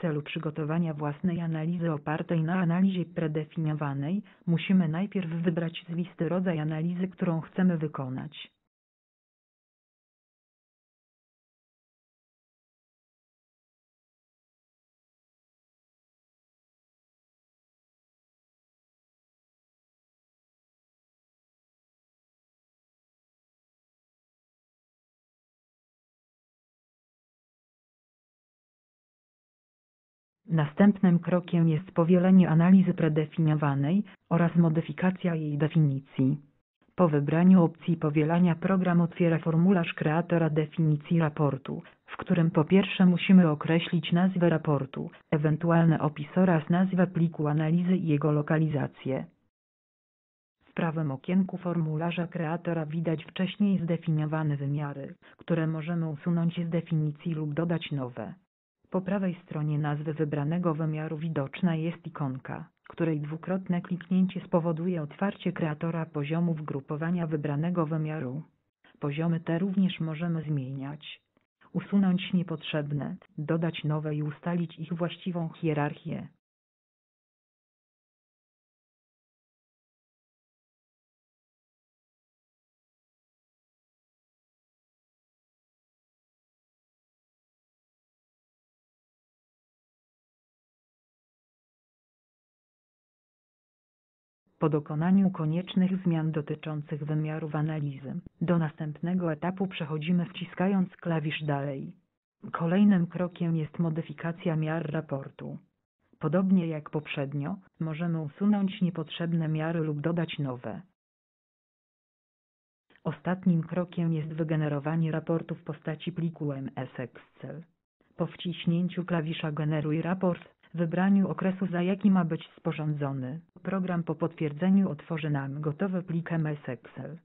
Celu przygotowania własnej analizy opartej na analizie predefiniowanej, musimy najpierw wybrać z listy rodzaj analizy, którą chcemy wykonać. Następnym krokiem jest powielenie analizy predefiniowanej oraz modyfikacja jej definicji. Po wybraniu opcji powielania program otwiera formularz kreatora definicji raportu, w którym po pierwsze musimy określić nazwę raportu, ewentualny opis oraz nazwę pliku analizy i jego lokalizację. W prawym okienku formularza kreatora widać wcześniej zdefiniowane wymiary, które możemy usunąć z definicji lub dodać nowe. Po prawej stronie nazwy wybranego wymiaru widoczna jest ikonka, której dwukrotne kliknięcie spowoduje otwarcie kreatora poziomów grupowania wybranego wymiaru. Poziomy te również możemy zmieniać. Usunąć niepotrzebne, dodać nowe i ustalić ich właściwą hierarchię. Po dokonaniu koniecznych zmian dotyczących wymiarów analizy, do następnego etapu przechodzimy wciskając klawisz Dalej. Kolejnym krokiem jest modyfikacja miar raportu. Podobnie jak poprzednio, możemy usunąć niepotrzebne miary lub dodać nowe. Ostatnim krokiem jest wygenerowanie raportu w postaci pliku MS Excel. Po wciśnięciu klawisza Generuj raport, wybraniu okresu za jaki ma być sporządzony, program po potwierdzeniu otworzy nam gotowy plik MS Excel.